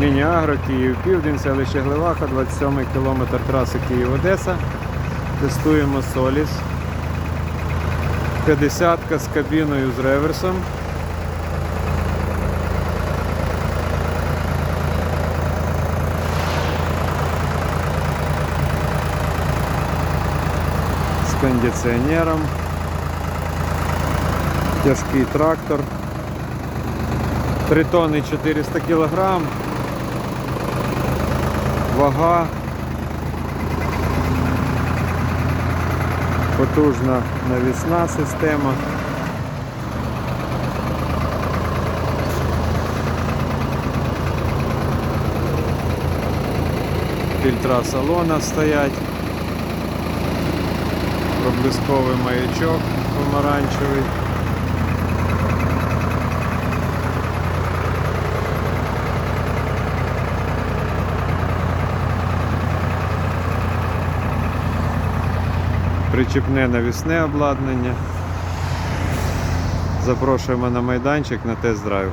Міні-Агро, Київ Південь, селище Гливаха, 27 кілометр траси Київ-Одеса. Тестуємо Соліс. 50 з кабіною з реверсом. З кондиціонером. Тяжкий трактор. 3 тонни 400 кілограм. Вага. Потужна навісна система. Фільтра салона стоять. Проблисковий маячок помаранчевий. Причіпне навісне обладнання. Запрошуємо на майданчик на тест-драйв.